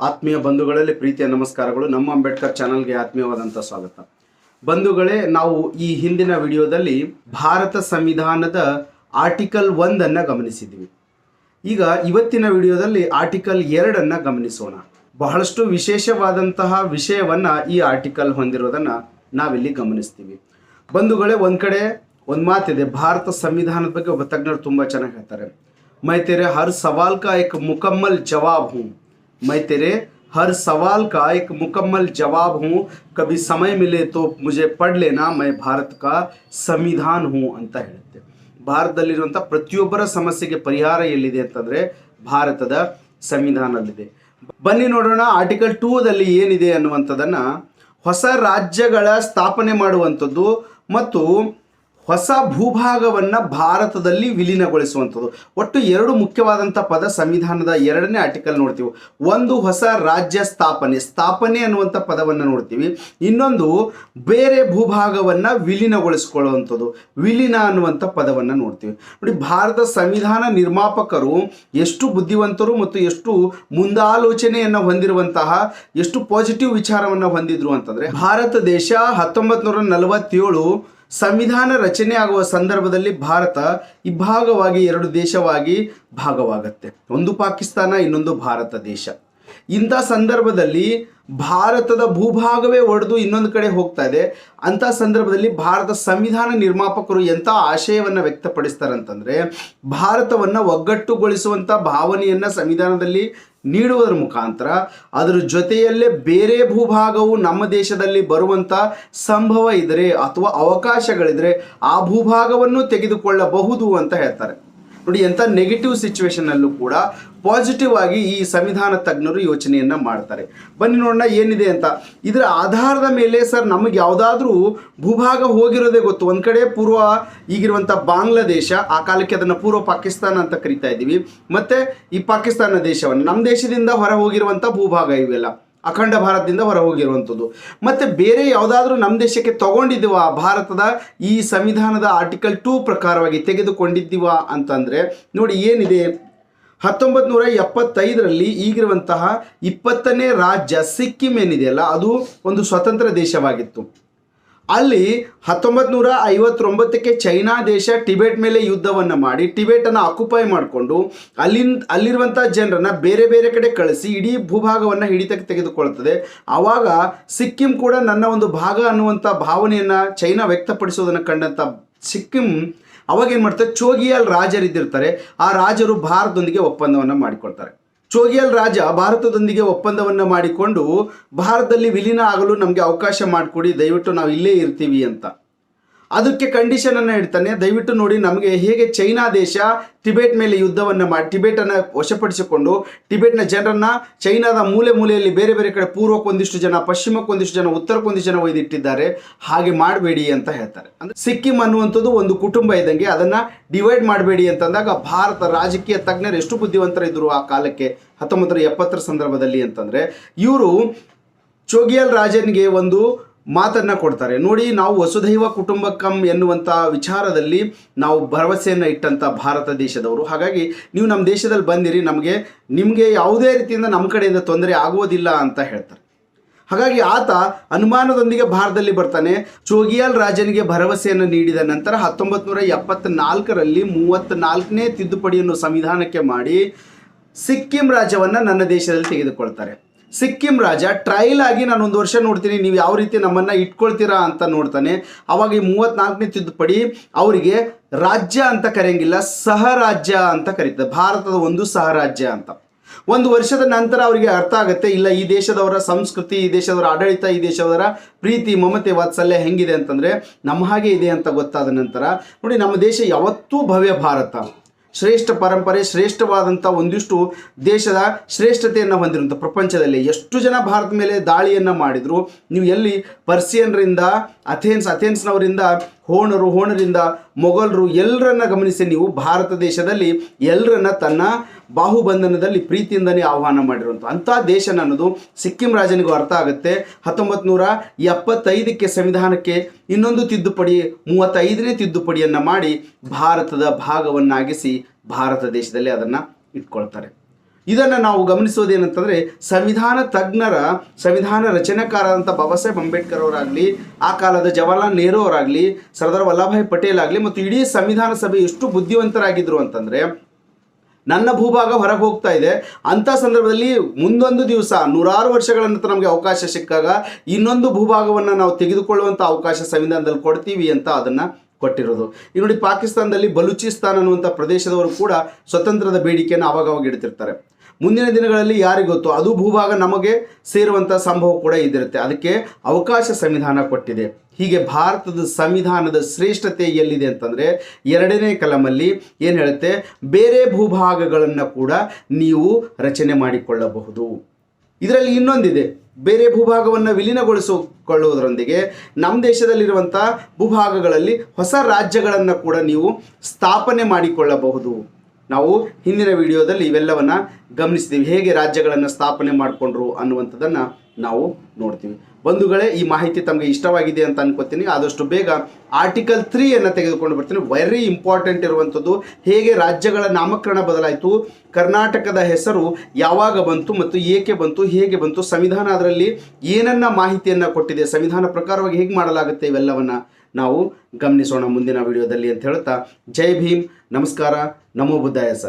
ಆತ್ಮೀಯ ಬಂಧುಗಳಲ್ಲಿ ಪ್ರೀತಿಯ ನಮಸ್ಕಾರಗಳು. ನಮ್ಮ ಅಂಬೇಡ್ಕರ್ ಚಾನಲ್ಗೆ ಆತ್ಮೀಯವಾದಂಥ ಸ್ವಾಗತ. ಬಂಧುಗಳೇ, ನಾವು ಈ ಹಿಂದಿನ ವಿಡಿಯೋದಲ್ಲಿ ಭಾರತ ಸಂವಿಧಾನದ ಆರ್ಟಿಕಲ್ ಒಂದನ್ನು ಗಮನಿಸಿದ್ವಿ. ಈಗ ಇವತ್ತಿನ ವಿಡಿಯೋದಲ್ಲಿ ಆರ್ಟಿಕಲ್ ಎರಡನ್ನು ಗಮನಿಸೋಣ. ಬಹಳಷ್ಟು ವಿಶೇಷವಾದಂತಹ ವಿಷಯವನ್ನು ಈ ಆರ್ಟಿಕಲ್ ಹೊಂದಿರೋದನ್ನು ನಾವಿಲ್ಲಿ ಗಮನಿಸ್ತೀವಿ. ಬಂಧುಗಳೇ, ಒಂದು ಕಡೆ ಒಂದು ಮಾತಿದೆ, ಭಾರತ ಸಂವಿಧಾನದ ಬಗ್ಗೆ ಒಬ್ಬ ತಜ್ಞರು ತುಂಬ ಚೆನ್ನಾಗಿ ಹೇಳ್ತಾರೆ. ಮೈತೇರೆ ಹರ್ ಸವಾಲ್ ಕಾ ಏಕ್ ಮುಕಮ್ಮಲ್ ಜವಾಬ್ ಹೂಂ. मैं तेरे हर सवाल का एक मुकम्मल जवाब हूँ कभी समय मिले तो मुझे पढ़ लेना मैं भारत का ಸಂವಿಧಾನ್ ಹೂँ ಅಂತ ಹೇಳುತ್ತೆ ಭಾರತದಲ್ಲಿರುವಂಥ ಪ್ರತಿಯೊಬ್ಬರ ಸಮಸ್ಯೆಗೆ ಪರಿಹಾರ ಎಲ್ಲಿದೆ ಅಂತಂದರೆ ಭಾರತದ ಸಂವಿಧಾನದಲ್ಲಿದೆ ಬನ್ನಿ ನೋಡೋಣ ಆರ್ಟಿಕಲ್ ಟೂದಲ್ಲಿ ಏನಿದೆ ಅನ್ನುವಂಥದ್ದನ್ನು ಹೊಸ ರಾಜ್ಯಗಳ ಸ್ಥಾಪನೆ ಮಾಡುವಂಥದ್ದು ಮತ್ತು ಹೊಸ ಭೂಭಾಗವನ್ನು ಭಾರತದಲ್ಲಿ ವಿಲೀನಗೊಳಿಸುವಂಥದ್ದು. ಒಟ್ಟು ಎರಡು ಮುಖ್ಯವಾದಂಥ ಪದ ಸಂವಿಧಾನದ ಎರಡನೇ ಆರ್ಟಿಕಲ್ ನೋಡ್ತೀವಿ. ಒಂದು ಹೊಸ ರಾಜ್ಯ ಸ್ಥಾಪನೆ. ಸ್ಥಾಪನೆ ಅನ್ನುವಂಥ ಪದವನ್ನು ನೋಡ್ತೀವಿ. ಇನ್ನೊಂದು ಬೇರೆ ಭೂಭಾಗವನ್ನು ವಿಲೀನಗೊಳಿಸಿಕೊಳ್ಳುವಂಥದ್ದು. ವಿಲೀನ ಅನ್ನುವಂಥ ಪದವನ್ನು ನೋಡ್ತೀವಿ. ನೋಡಿ, ಭಾರತ ಸಂವಿಧಾನ ನಿರ್ಮಾಪಕರು ಎಷ್ಟು ಬುದ್ಧಿವಂತರು ಮತ್ತು ಎಷ್ಟು ಮುಂದಾಲೋಚನೆಯನ್ನು ಹೊಂದಿರುವಂತಹ, ಎಷ್ಟು ಪಾಸಿಟಿವ್ ವಿಚಾರವನ್ನು ಹೊಂದಿದ್ರು ಅಂತಂದರೆ, ಭಾರತ ದೇಶ ಹತ್ತೊಂಬತ್ತು ನೂರ ನಲವತ್ತೇಳು ಸಂವಿಧಾನ ರಚನೆ ಆಗುವ ಸಂದರ್ಭದಲ್ಲಿ ಭಾರತ ಇಬ್ಬಾಗವಾಗಿ ಎರಡು ದೇಶವಾಗಿ ಭಾಗವಾಗುತ್ತೆ. ಒಂದು ಪಾಕಿಸ್ತಾನ, ಇನ್ನೊಂದು ಭಾರತ ದೇಶ. ಇಂಥ ಸಂದರ್ಭದಲ್ಲಿ ಭಾರತದ ಭೂಭಾಗವೇ ಒಡೆದು ಇನ್ನೊಂದು ಕಡೆ ಹೋಗ್ತಾ ಇದೆ. ಅಂಥ ಸಂದರ್ಭದಲ್ಲಿ ಭಾರತ ಸಂವಿಧಾನ ನಿರ್ಮಾಪಕರು ಎಂಥ ಆಶಯವನ್ನು ವ್ಯಕ್ತಪಡಿಸ್ತಾರಂತಂದರೆ, ಭಾರತವನ್ನು ಒಗ್ಗಟ್ಟುಗೊಳಿಸುವಂಥ ಭಾವನೆಯನ್ನು ಸಂವಿಧಾನದಲ್ಲಿ ನೀಡುವುದರ ಮುಖಾಂತರ ಅದರ ಜೊತೆಯಲ್ಲೇ ಬೇರೆ ಭೂಭಾಗವು ನಮ್ಮ ದೇಶದಲ್ಲಿ ಬರುವಂಥ ಸಂಭವ ಇದ್ದರೆ ಅಥವಾ ಅವಕಾಶಗಳಿದ್ರೆ ಆ ಭೂಭಾಗವನ್ನು ತೆಗೆದುಕೊಳ್ಳಬಹುದು ಅಂತ ಹೇಳ್ತಾರೆ. ನೋಡಿ, ಎಂಥ ನೆಗೆಟಿವ್ ಸಿಚುವೇಶನಲ್ಲೂ ಕೂಡ ಪಾಸಿಟಿವ್ ಆಗಿ ಈ ಸಂವಿಧಾನ ತಜ್ಞರು ಯೋಚನೆಯನ್ನು ಮಾಡ್ತಾರೆ. ಬನ್ನಿ ನೋಡೋಣ ಏನಿದೆ ಅಂತ. ಇದರ ಆಧಾರದ ಮೇಲೆ ಸರ್ ನಮಗೆ ಯಾವುದಾದ್ರೂ ಭೂಭಾಗ ಹೋಗಿರೋದೇ ಗೊತ್ತು. ಒಂದು ಕಡೆ ಪೂರ್ವ ಈಗಿರುವಂಥ ಬಾಂಗ್ಲಾದೇಶ, ಆ ಕಾಲಕ್ಕೆ ಅದನ್ನು ಪೂರ್ವ ಪಾಕಿಸ್ತಾನ ಅಂತ ಕರಿತಾ ಇದ್ದೀವಿ. ಮತ್ತು ಈ ಪಾಕಿಸ್ತಾನ ದೇಶವನ್ನು ನಮ್ಮ ದೇಶದಿಂದ ಹೊರ ಹೋಗಿರುವಂಥ ಭೂಭಾಗ ಇವೆಲ್ಲ. ಅಖಂಡ ಭಾರತದಿಂದ ಹೊರ ಹೋಗಿರುವಂಥದ್ದು. ಮತ್ತು ಬೇರೆ ಯಾವುದಾದ್ರೂ ನಮ್ಮ ದೇಶಕ್ಕೆ ತಗೊಂಡಿದ್ದೀವ? ಭಾರತದ ಈ ಸಂವಿಧಾನದ ಆರ್ಟಿಕಲ್ ಟೂ ಪ್ರಕಾರವಾಗಿ ತೆಗೆದುಕೊಂಡಿದ್ದೀವ ಅಂತಂದರೆ, ನೋಡಿ ಏನಿದೆ? ಹತ್ತೊಂಬತ್ತು ನೂರ ಎಪ್ಪತ್ತೈದರಲ್ಲಿ ಈಗಿರುವಂತಹ ಇಪ್ಪತ್ತನೇ ರಾಜ್ಯ ಸಿಕ್ಕಿಂ ಏನಿದೆಯಲ್ಲ ಅದು ಒಂದು ಸ್ವತಂತ್ರ ದೇಶವಾಗಿತ್ತು. ಅಲ್ಲಿ ಹತ್ತೊಂಬತ್ತು ನೂರ ಐವತ್ತೊಂಬತ್ತಕ್ಕೆ ಚೈನಾ ದೇಶ ಟಿಬೆಟ್ ಮೇಲೆ ಯುದ್ಧವನ್ನು ಮಾಡಿ, ಟಿಬೆಟನ್ನು ಆಕ್ಯುಪೈ ಮಾಡಿಕೊಂಡು ಅಲ್ಲಿನ ಅಲ್ಲಿರುವಂಥ ಜನರನ್ನು ಬೇರೆ ಬೇರೆ ಕಡೆ ಕಳಿಸಿ, ಇಡೀ ಭೂಭಾಗವನ್ನು ಹಿಡಿತಕ್ಕೆ ತೆಗೆದುಕೊಳ್ತದೆ ಆವಾಗ ಸಿಕ್ಕಿಂ ಕೂಡ ನನ್ನ ಒಂದು ಭಾಗ ಅನ್ನುವಂಥ ಭಾವನೆಯನ್ನು ಚೈನಾ ವ್ಯಕ್ತಪಡಿಸೋದನ್ನು ಕಂಡಂಥ ಸಿಕ್ಕಿಂ ಅವಾಗ ಏನು ಮಾಡ್ತಾರೆ? ಚೋಗಿಯಾಲ್ ರಾಜರಿದ್ದಿರ್ತಾರೆ ಆ ರಾಜರು ಭಾರತದೊಂದಿಗೆ ಒಪ್ಪಂದವನ್ನು ಮಾಡಿಕೊಳ್ತಾರೆ. ಚೋಗಿಯಲ್ ರಾಜ ಭಾರತದೊಂದಿಗೆ ಒಪ್ಪಂದವನ್ನು ಮಾಡಿಕೊಂಡು ಭಾರತದಲ್ಲಿ ವಿಲೀನ ಆಗಲು ನಮಗೆ ಅವಕಾಶ ಮಾಡಿಕೊಡಿ, ದಯವಿಟ್ಟು ನಾವು ಇಲ್ಲೇ ಇರ್ತೀವಿ ಅಂತ. ಅದಕ್ಕೆ ಕಂಡೀಷನ್ ಅನ್ನು ಇಡ್ತಾನೆ ದಯವಿಟ್ಟು ನೋಡಿ ನಮಗೆ ಹೇಗೆ ಚೈನಾ ದೇಶ ಟಿಬೆಟ್ ಮೇಲೆ ಯುದ್ಧವನ್ನು ಮಾಡಿ ಟಿಬೆಟನ್ನು ವಶಪಡಿಸಿಕೊಂಡು, ಟಿಬೆಟ್ನ ಜನರನ್ನ ಚೈನಾದ ಮೂಲೆ ಮೂಲೆಯಲ್ಲಿ ಬೇರೆ ಬೇರೆ ಕಡೆ ಪೂರ್ವಕ್ಕೊಂದಿಷ್ಟು ಜನ ಪಶ್ಚಿಮಕ್ಕೊಂದಿಷ್ಟು ಜನ ಉತ್ತರಕ್ಕೊಂದಿಷ್ಟು ಜನ ಒಯ್ದಿಟ್ಟಿದ್ದಾರೆ. ಹಾಗೆ ಮಾಡಬೇಡಿ ಅಂತ ಹೇಳ್ತಾರೆ. ಅಂದರೆ ಸಿಕ್ಕಿಂ ಅನ್ನುವಂಥದ್ದು ಒಂದು ಕುಟುಂಬ ಇದ್ದಂಗೆ ಅದನ್ನು ಡಿವೈಡ್ ಮಾಡಬೇಡಿ ಅಂತಂದಾಗ ಭಾರತ ರಾಜಕೀಯ ತಜ್ಞರು ಎಷ್ಟು ಬುದ್ಧಿವಂತರಿದ್ದರು ಆ ಕಾಲಕ್ಕೆ? ಹತ್ತೊಂಬತ್ತು ಎಪ್ಪತ್ತರ ಸಂದರ್ಭದಲ್ಲಿ ಅಂತಂದರೆ ಇವರು ಚೋಗಿಯಲ್ ರಾಜನಿಗೆ ಒಂದು ಮಾತನ್ನು ಕೊಡ್ತಾರೆ. ನೋಡಿ, ನಾವು ವಸುಧೈವ ಕುಟುಂಬಕಂ ಎನ್ನುವಂಥ ವಿಚಾರದಲ್ಲಿ ನಾವು ಭರವಸೆಯನ್ನು ಇಟ್ಟಂಥ ಭಾರತ ದೇಶದವರು. ಹಾಗಾಗಿ ನೀವು ನಮ್ಮ ದೇಶದಲ್ಲಿ ಬಂದಿರಿ, ನಮಗೆ, ನಿಮಗೆ ಯಾವುದೇ ರೀತಿಯಿಂದ ನಮ್ಮ ಕಡೆಯಿಂದ ತೊಂದರೆ ಆಗುವುದಿಲ್ಲ ಅಂತ ಹೇಳ್ತಾರೆ. ಹಾಗಾಗಿ ಆತ ಅನುಮಾನದೊಂದಿಗೆ ಭಾರತದಲ್ಲಿ ಬರ್ತಾನೆ. ಚೋಗಿಯಾಲ್ ರಾಜನಿಗೆ ಭರವಸೆಯನ್ನು ನೀಡಿದ ನಂತರ ಹತ್ತೊಂಬತ್ತು ನೂರ ಎಪ್ಪತ್ನಾಲ್ಕರಲ್ಲಿ ಮೂವತ್ತ್ನಾಲ್ಕನೇ ತಿದ್ದುಪಡಿಯನ್ನು ಸಂವಿಧಾನಕ್ಕೆ ಮಾಡಿ ಸಿಕ್ಕಿಂ ರಾಜ್ಯವನ್ನು ನನ್ನ ದೇಶದಲ್ಲಿ ತೆಗೆದುಕೊಳ್ತಾರೆ. ಸಿಕ್ಕಿಂ ರಾಜ ಟ್ರಯಲ್ ಆಗಿ ನಾನು ಒಂದು ವರ್ಷ ನೋಡ್ತೀನಿ, ನೀವು ಯಾವ ರೀತಿ ನಮ್ಮನ್ನು ಇಟ್ಕೊಳ್ತೀರಾ ಅಂತ ನೋಡ್ತಾನೆ. ಅವಾಗ ಈ ಮೂವತ್ನಾಲ್ಕನೇ ತಿದ್ದುಪಡಿ ಅವರಿಗೆ ರಾಜ್ಯ ಅಂತ ಕರೆಯಂಗಿಲ್ಲ, ಸಹರಾಜ್ಯ ಅಂತ ಕರೀತದೆ. ಭಾರತದ ಒಂದು ಸಹರಾಜ್ಯ ಅಂತ. ಒಂದು ವರ್ಷದ ನಂತರ ಅವರಿಗೆ ಅರ್ಥ ಆಗುತ್ತೆ, ಇಲ್ಲ ಈ ದೇಶದವರ ಸಂಸ್ಕೃತಿ, ಈ ದೇಶದವರ ಆಡಳಿತ, ಈ ದೇಶದವರ ಪ್ರೀತಿ, ಮಮತೆ, ವಾತ್ಸಲ್ಯ ಹೆಂಗಿದೆ ಅಂತಂದರೆ ನಮ್ಮ ಹಾಗೆ ಇದೆ ಅಂತ ಗೊತ್ತಾದ ನಂತರ, ನೋಡಿ ನಮ್ಮ ದೇಶ ಯಾವತ್ತೂ ಭವ್ಯ ಭಾರತ. ಶ್ರೇಷ್ಠ ಪರಂಪರೆ ಶ್ರೇಷ್ಠವಾದಂಥ ಒಂದಿಷ್ಟು ದೇಶದ ಶ್ರೇಷ್ಠತೆಯನ್ನು ಹೊಂದಿರುವಂಥ ಪ್ರಪಂಚದಲ್ಲಿ ಎಷ್ಟು ಜನ ಭಾರತ ಮೇಲೆ ದಾಳಿಯನ್ನು ಮಾಡಿದರು, ನೀವು ಎಲ್ಲಿ ಪರ್ಸಿಯನ್ರಿಂದ ಅಥೇನ್ಸ್, ಅಥೇನ್ಸ್ನವರಿಂದ, ಹೋಣರು, ಹೋಣರಿಂದ ಮೊಘಲರು ಎಲ್ಲರನ್ನ ಗಮನಿಸಿ ನೀವು ಭಾರತ ದೇಶದಲ್ಲಿ ಎಲ್ಲರನ್ನ ತನ್ನ ಬಾಹುಬಂಧನದಲ್ಲಿ ಪ್ರೀತಿಯಿಂದನೇ ಆಹ್ವಾನ ಮಾಡಿರುವಂಥ ಅಂಥ ದೇಶ ಅನ್ನೋದು ಸಿಕ್ಕಿಂ ರಾಜನಿಗೂ ಅರ್ಥ ಆಗುತ್ತೆ. ಹತ್ತೊಂಬತ್ತು ನೂರ ಎಪ್ಪತ್ತೈದಕ್ಕೆ ಸಂವಿಧಾನಕ್ಕೆ ಇನ್ನೊಂದು ತಿದ್ದುಪಡಿ, ಮೂವತ್ತೈದನೇ ತಿದ್ದುಪಡಿಯನ್ನು ಮಾಡಿ ಭಾರತದ ಭಾಗವನ್ನಾಗಿಸಿ ಭಾರತ ದೇಶದಲ್ಲಿ ಅದನ್ನು ಇಟ್ಕೊಳ್ತಾರೆ. ಇದನ್ನು ನಾವು ಗಮನಿಸೋದೇನಂತಂದರೆ ಸಂವಿಧಾನ ತಜ್ಞರ, ಸಂವಿಧಾನ ರಚನೆಕಾರರಂಥ ಬಾಬಾ ಸಾಹೇಬ್ ಅಂಬೇಡ್ಕರ್ ಅವರಾಗಲಿ, ಆ ಕಾಲದ ಜವಾಹರ್ಲಾಲ್ ನೆಹರು ಅವರಾಗಲಿ, ಸರ್ದಾರ್ ವಲ್ಲಭಾಯ್ ಪಟೇಲ್ ಆಗಲಿ ಮತ್ತು ಇಡೀ ಸಂವಿಧಾನ ಸಭೆ ಎಷ್ಟು ಬುದ್ಧಿವಂತರಾಗಿದ್ದರು ಅಂತಂದರೆ ನನ್ನ ಭೂಭಾಗ ಹೊರಗೆ ಹೋಗ್ತಾ ಇದೆ. ಅಂಥ ಸಂದರ್ಭದಲ್ಲಿ ಮುಂದೊಂದು ದಿವಸ, ನೂರಾರು ವರ್ಷಗಳ ನಂತರ ನಮಗೆ ಅವಕಾಶ ಸಿಕ್ಕಾಗ ಇನ್ನೊಂದು ಭೂಭಾಗವನ್ನು ನಾವು ತೆಗೆದುಕೊಳ್ಳುವಂಥ ಅವಕಾಶ ಸಂವಿಧಾನದಲ್ಲಿ ಕೊಡ್ತೀವಿ ಅಂತ ಅದನ್ನು ಕೊಟ್ಟಿರೋದು. ಈಗ ನೋಡಿ ಪಾಕಿಸ್ತಾನದಲ್ಲಿ ಬಲೂಚಿಸ್ತಾನ್ ಅನ್ನುವಂಥ ಪ್ರದೇಶದವರು ಕೂಡ ಸ್ವತಂತ್ರದ ಬೇಡಿಕೆಯನ್ನು ಆವಾಗವಾಗ ಇಡ್ತಿರ್ತಾರೆ. ಮುಂದಿನ ದಿನಗಳಲ್ಲಿ ಯಾರಿಗೆ ಗೊತ್ತು? ಅದು ಭೂಭಾಗ ನಮಗೆ ಸೇರುವಂಥ ಸಂಭವ ಕೂಡ ಇದ್ದಿರುತ್ತೆ ಅದಕ್ಕೆ ಅವಕಾಶ ಸಂವಿಧಾನ ಕೊಟ್ಟಿದೆ. ಹೀಗೆ ಭಾರತದ ಸಂವಿಧಾನದ ಶ್ರೇಷ್ಠತೆ ಎಲ್ಲಿದೆ ಅಂತಂದರೆ ಎರಡನೇ ಕಲಮಲ್ಲಿ ಏನು ಹೇಳುತ್ತೆ? ಬೇರೆ ಭೂಭಾಗಗಳನ್ನು ಕೂಡ ನೀವು ರಚನೆ ಮಾಡಿಕೊಳ್ಳಬಹುದು. ಇದರಲ್ಲಿ ಇನ್ನೊಂದಿದೆ. ಬೇರೆ ಭೂಭಾಗವನ್ನು ವಿಲೀನಗೊಳಿಸಿಕೊಳ್ಳುವುದರೊಂದಿಗೆ ನಮ್ಮ ದೇಶದಲ್ಲಿರುವಂಥ ಭೂಭಾಗಗಳಲ್ಲಿ ಹೊಸ ರಾಜ್ಯಗಳನ್ನು ಕೂಡ ನೀವು ಸ್ಥಾಪನೆ ಮಾಡಿಕೊಳ್ಳಬಹುದು. ನಾವು ಹಿಂದಿನ ವಿಡಿಯೋದಲ್ಲಿ ಇವೆಲ್ಲವನ್ನು ಗಮನಿಸಿದ್ದೀವಿ ಹೇಗೆ ರಾಜ್ಯಗಳನ್ನು ಸ್ಥಾಪನೆ ಮಾಡಿಕೊಂಡ್ರು ಅನ್ನುವಂಥದ್ದನ್ನು ನಾವು ನೋಡ್ತೀವಿ. ಬಂಧುಗಳೇ, ಈ ಮಾಹಿತಿ ತಮಗೆ ಇಷ್ಟವಾಗಿದೆ ಅಂತ ಅನ್ಕೋತೀನಿ. ಆದಷ್ಟು ಬೇಗ ಆರ್ಟಿಕಲ್ ತ್ರೀಯನ್ನು ತೆಗೆದುಕೊಂಡು ಬರ್ತೀನಿ. ವೆರಿ ಇಂಪಾರ್ಟೆಂಟ್ ಇರುವಂಥದ್ದು, ಹೇಗೆ ರಾಜ್ಯಗಳ ನಾಮಕರಣ ಬದಲಾಯಿತು, ಕರ್ನಾಟಕದ ಹೆಸರು ಯಾವಾಗ ಬಂತು ಮತ್ತು ಏಕೆ ಬಂತು, ಹೇಗೆ ಬಂತು, ಸಂವಿಧಾನ ಅದರಲ್ಲಿ ಏನನ್ನ ಮಾಹಿತಿಯನ್ನು ಕೊಟ್ಟಿದೆ, ಸಂವಿಧಾನ ಪ್ರಕಾರವಾಗಿ ಹೇಗೆ ಮಾಡಲಾಗುತ್ತೆ ಇವೆಲ್ಲವನ್ನು ನಾವು ಗಮನಿಸೋಣ ಮುಂದಿನ ವಿಡಿಯೋದಲ್ಲಿ ಅಂತ ಹೇಳ್ತಾ ಜೈ ಭೀಮ್ ನಮಸ್ಕಾರ ನಮೋ ಬುದ್ಧಾಯ ಸರ್.